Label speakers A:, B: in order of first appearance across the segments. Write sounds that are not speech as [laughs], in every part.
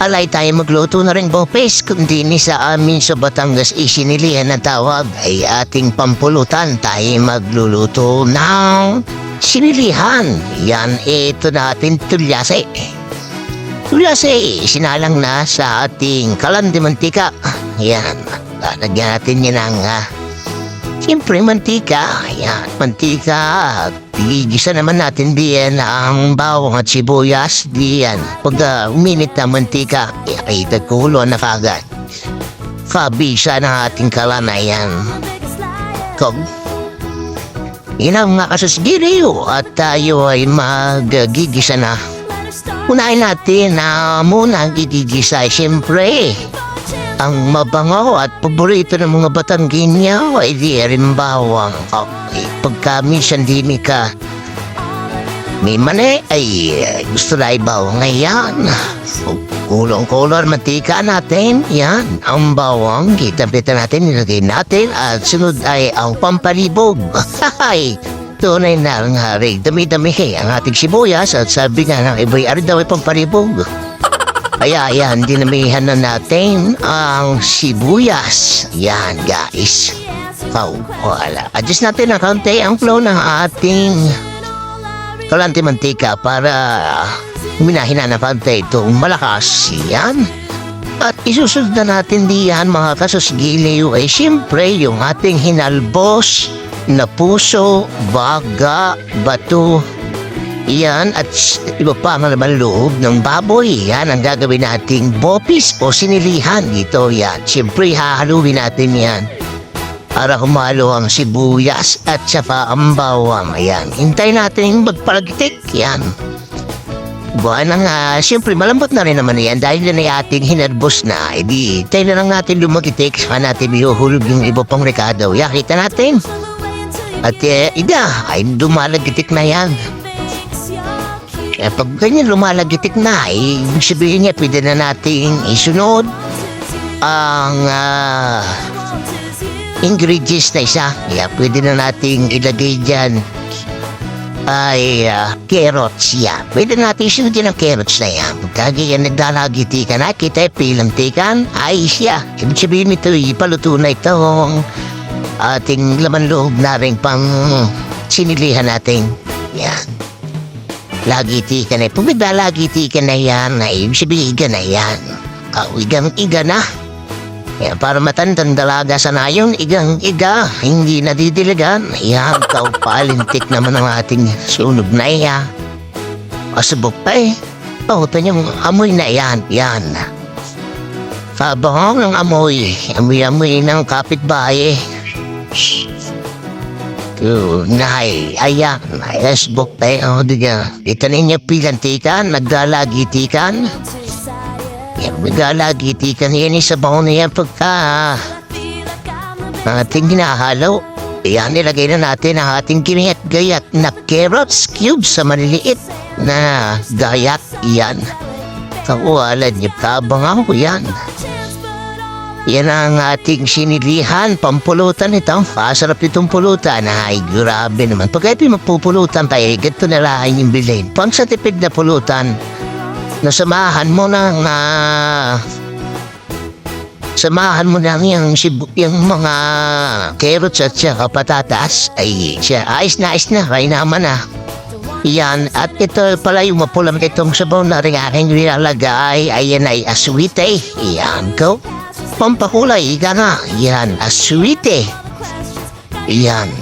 A: Alay tayo magluto na rin bopes, kundi ni sa amin sa Batangas isinilihan na tawag ay ating pampulutan tayo magluluto ng sinilihan. Yan ito natin tulyase. Tulyase, sinalang na sa ating kalan de mantika. Yan, lalagyan natin yan ng ah, Siyempre, mantika. Yan, mantika. Gigisa naman natin diyan ang bawang at sibuyas. Diyan. Pag uh, uminit na mantika, ay tagkulo na kagad. Kabisa ng ating kalanayan. Kog. Yan ang mga kasusgiriyo at tayo ay magigisa na. Unahin natin na muna ang gigigisa. Siyempre, ang mabango at paborito ng mga Batanggenyo ay di rin bawang. Okay, pagka minsan din ka may mani ay eh, gusto na ibaw ngayon. Kulong-kulor mantika natin. Yan, ang bawang. Kita-kita natin, nilagay natin. At sunod ay ang pampalibog. Hay! Tunay na ang hari. Dami-dami ang ating sibuyas. At sabi nga ng iba'y ari daw ay pampalibog. Kaya yan, dinamihan na natin ang sibuyas. Yan, guys. Oh, wala. Adjust natin ng kaunti ang flow ng ating kalante mantika para minahin na ng kaunti itong malakas. Yan. At isusunod na natin diyan mga kasusgiliw ay siyempre yung ating hinalbos na puso, baga, bato, yan at iba pa ang naman loob ng baboy. Yan ang gagawin nating bopis o sinilihan dito yan. Siyempre hahaluin natin yan para humalo ang sibuyas at saka ang bawang. Ayan, hintay natin magpalagitik. Yan. Buwan na nga, siyempre malambot na rin naman yan dahil na ating hinerbos na. E di, hintay na lang natin lumagitik saka natin iuhulog yung iba pang rekado. Ya, kita natin. At eh, ida, ay dumalagitik na yan. Eh, pag ganyan lumalagitik na, eh, ibig sabihin niya, pwede na nating isunod ang ah, ingredients na isa. Yeah, pwede na nating ilagay dyan ay ah, carrots. Yeah, pwede natin isunod din ang carrots na yan. Pagka ganyan naglalagitikan na, kita pilantikan, ay siya. Ibig sabihin nito, ipaluto na itong ating laman loob na rin pang sinilihan natin. Yan. Lagi ka na. Pag naglalagi ka na yan, ay ibig sabihin iga na yan. Kawigang iga na. Kaya para matandang dalaga sa nayon, igang iga, hindi nadidiligan. Yan, [laughs] kau palintik naman ang ating sunog na iya. Pasubok pa eh. Pautan yung amoy na yan, yan. Kabang ng amoy, amoy-amoy ng kapitbahay. Tunay, ayan, Facebook pa eh, oh, diga. Ito ninyo pilantikan, naglalagitikan. Yan, naglalagitikan yan sa baon na yan pagka ating hinahalo. Yan, nilagay na natin ang ating giniat-gayat na carrots cubes sa maliliit na gayat. Yan. Kawalan niyo, kabang ako yan. Yan ang ating sinilihan, pampulutan ito. Pasarap itong pulutan. Ay, grabe naman. Pag ito magpupulutan tayo, ganito na lang yung bilhin. Pang sa tipid na pulutan, nasamahan mo ng ah, samahan mo lang yung, sibu, yung mga carrots at saka patatas. Ay, siya, ayos na, ayos na. Kaya naman ah. Yan, at ito pala yung mapulam itong sabaw na rin aking nilalagay. Ayan ay aswite. Yan ko. Pampakulay, ika nga. Yan, aswite. Yan.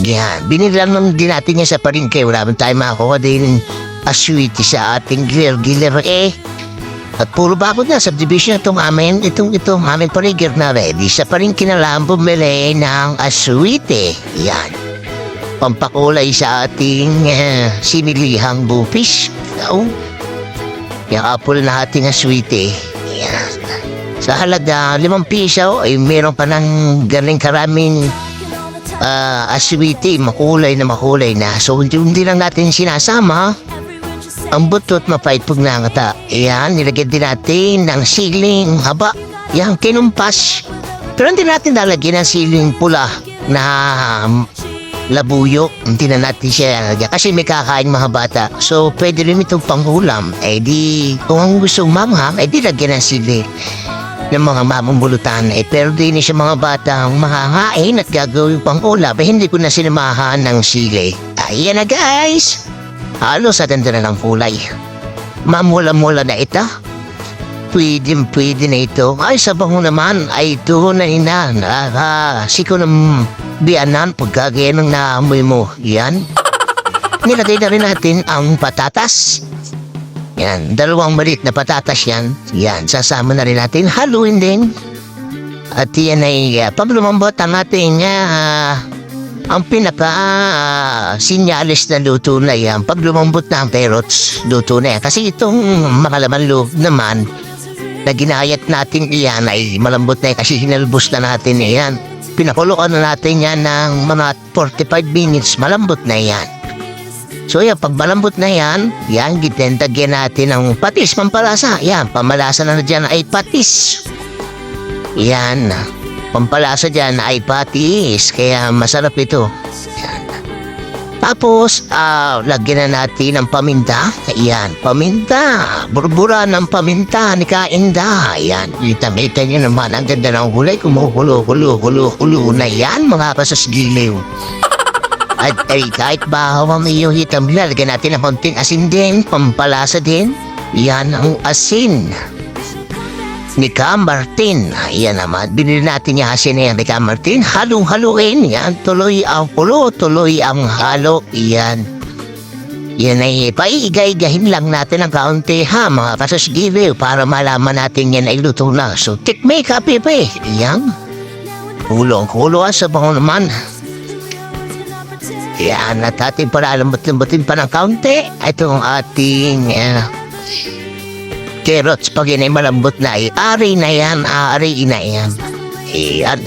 A: Yan, binilang naman din natin yan sa palengke. Wala man tayo makakuha din aswite sa ating grill giller eh. At puro bakod na, subdivision itong amin, itong itong amin paligid na ready. Sa palengke na lang bumili ng aswite. Yan pampakulay sa ating eh, sinilihang bupis. Oh. Yung apple na ating aswite. Sa halaga limang piso ay meron pa ng galing karaming ah, aswite, makulay na makulay na. So hindi, lang natin sinasama ang butot mapait pag nangata. Yan, nilagyan din natin ng siling haba. Yan, kinumpas. Pero hindi natin lalagyan ng siling pula na labuyo. Hindi na natin siya lagyan kasi may kakain mga bata. So, pwede rin itong panghulam. Eh di, kung ang gusto manghang, eh di lagyan ng sili ng mga mamumulutan. Eh, pero di ni siya mga batang mahangain at gagawin pang ulam. Eh, hindi ko na sinamahan ng sili. Ayan na guys! Halos ganda na ng kulay. Mamula-mula na ito. Pwede, pwede na ito. Ay, sa bango naman, ay ito na ina. Ah, siko ng biyanan pagkagaya ng naamoy mo. Yan. Nilagay na rin natin ang patatas. Yan, dalawang maliit na patatas yan. Yan, sasama na rin natin. Haluin din. At yan ay uh, pag lumambot ang ating ah, ang pinaka ah, sinyalis na luto na yan. Pag lumambot na ang carrots, luto na yan. Kasi itong makalaman loob naman, na ginayat natin iyan ay malambot na kasi hinalbos na natin yan. Pinakuluan na natin yan ng mga 45 minutes, malambot na yan. So yan, pag malambot na yan, yan, gitentagyan natin ng patis, pampalasa. Yan, pamalasa na dyan ay patis. Yan, pampalasa dyan ay patis, kaya masarap ito. Tapos, ah, lagyan na natin ng paminta. Ayan, paminta. Burbura ng paminta ni Kainda. Ayan, kita-kita niyo naman. Ang ganda ng hulay. Kumuhulo, hulo, hulo, hulo na yan, mga kasasgiliw. [laughs] At ay kahit bahaw ang iyong hitam, lalagyan natin ng konting asin din, pampalasa din. Yan ang asin. Ni Ka Martin. Yan naman, binili natin yung asin na yan ni Ka Martin. Halong-haluin. Yan, tuloy ang pulo, tuloy ang halo. Yan. Yan ay paigay-gahin lang natin ng kaunti ha, mga kasasgilew, para malaman natin yan ay luto na. So, tikmay ka, Pepe. Yan. Kulong-kulo sa bango naman. Yan, at ating palalambot-lambutin pa ng kaunti. Ito ang ating uh, carrots. Pag yan ay malambot na, ay ari na yan, ari na yan. Yan.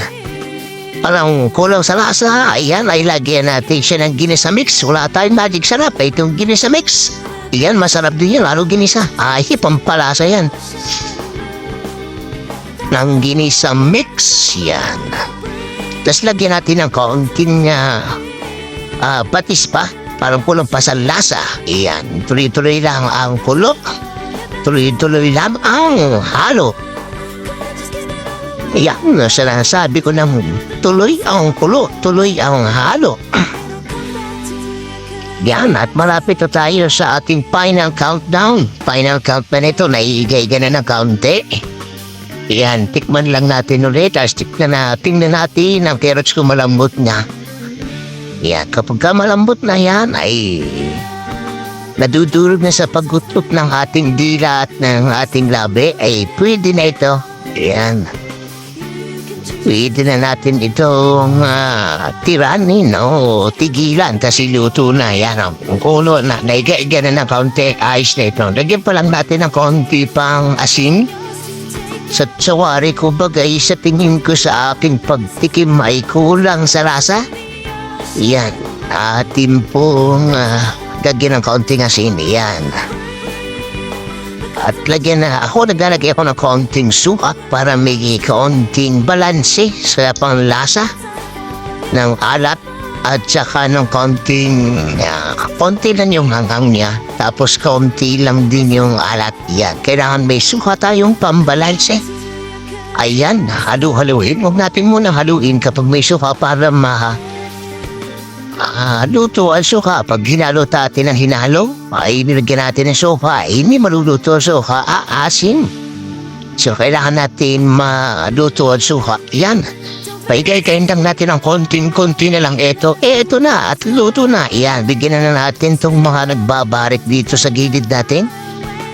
A: Parang kulang sa lasa. Ayan, ay lagyan natin siya ng ginisa mix. Wala tayong magic sarap. Eh, itong ginisa mix. Yan, masarap din yan, lalo ginisa. Ay, pampalasa yan. Ng ginisa mix. Yan. Tapos lagyan natin ng kaunting uh, Ah, patis pa. Parang kulang pa sa lasa. Iyan, tuloy-tuloy lang ang kulo. Tuloy-tuloy lang ang halo. Iyan, sinasabi ko ng tuloy ang kulo, tuloy ang halo. [clears throat] Yan, at malapit na tayo sa ating final countdown. Final countdown nito, naiigay na ng kaunti. Yan, tikman lang natin ulit. Tapos tikman na, tingnan natin ang carrots kung malambot niya. Yan, kapag ka malambot na yan ay nadudurog na sa paggutot ng ating dila at ng ating labi ay pwede na ito. Yan. Pwede na natin itong uh, tiranin o tigilan kasi luto na yan. Ang kulo na, naiga-iga na ng kaunti ayos na ito. Lagyan pa lang natin ng kaunti pang asin. Sa sawari ko bagay sa tingin ko sa aking pagtikim ay kulang sa lasa. Yan, atin pong uh, lagyan ng kaunting asin. Yan. At lagyan na, ako naglalagay ako ng kaunting suka para may kaunting balanse sa panglasa ng alat at saka ng kaunting, uh, kaunti lang yung hanghang niya. Tapos kaunti lang din yung alat. Yan, kailangan may suka tayong pambalanse. Ayan, halu-haluin. Huwag natin muna haluin kapag may suka para ma Ah, luto ang suka. Pag hinalo natin ang hinalo, ay nilagyan natin ng suka. Ay, hindi maluluto ang suka, aasin. So, kailangan natin maluto ang suka. Yan. Paigay-kain lang natin ang konting-konti na lang ito. Eh, ito na. At luto na. Yan. Bigyan na natin tong mga nagbabarik dito sa gilid natin.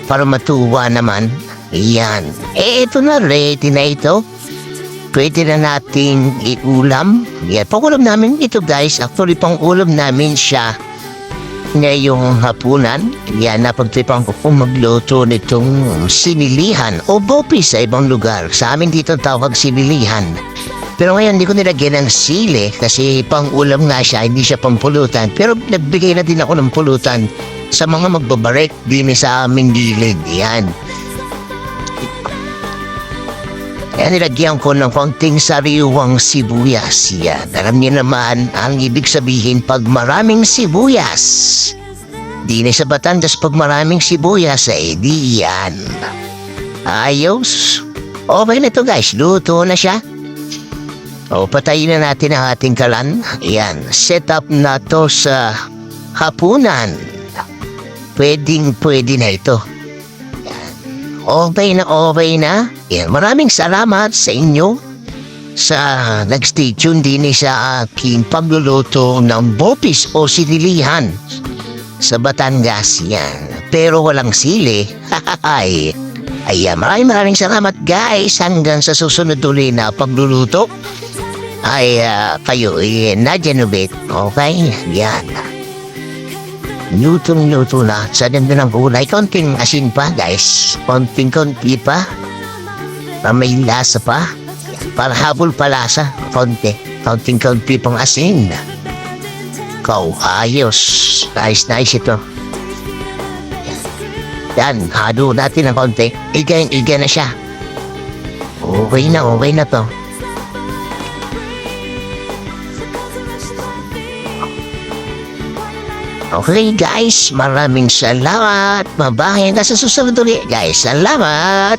A: Para matuwa naman. Yan. Eh, ito na. Ready na ito pwede na nating iulam. Yan, pangulam namin ito guys. Actually, pang ulam namin siya ngayong hapunan. Yan, napagtripan ko kung magluto nitong sinilihan o bopi sa ibang lugar. Sa amin dito tawag sinilihan. Pero ngayon, hindi ko nilagyan ng sili kasi pang ulam nga siya, hindi siya pampulutan. Pero nagbigay na din ako ng pulutan sa mga magbabarek din sa aming gilid. Yan. Kaya nilagyan ko ng konting sariwang sibuyas. Yan. Alam niyo naman ang ibig sabihin pag maraming sibuyas. Di na sa Batangas pag maraming sibuyas eh di yan. Ayos. Okay na to guys. Luto na siya. O patayin na natin ang ating kalan. Yan. Set up na to sa hapunan. Pwedeng pwede na ito. Okay na okay na. Yan, maraming salamat sa inyo sa nag-stay tuned din sa aking pagluluto ng bopis o sinilihan sa Batangas yan. Pero walang sili. [laughs] Ay, Ayan, maraming maraming salamat guys hanggang sa susunod ulit na pagluluto. Ay, ah, kayo, eh, nadyan ulit. Okay? Yan. Lutong-luto na. Sa ganda ng kulay. Konting asin pa, guys. Konting-konti pa. May lasa pa. Para habol pa lasa. Konti. Konting-konti pang asin. Kau, ayos. Nice, nice ito. Yan, hado natin ng konti. Iga-iga na siya. Okay na, okay na to. Okay guys, maraming salamat. Mabahay na sa susunod ulit guys. Salamat!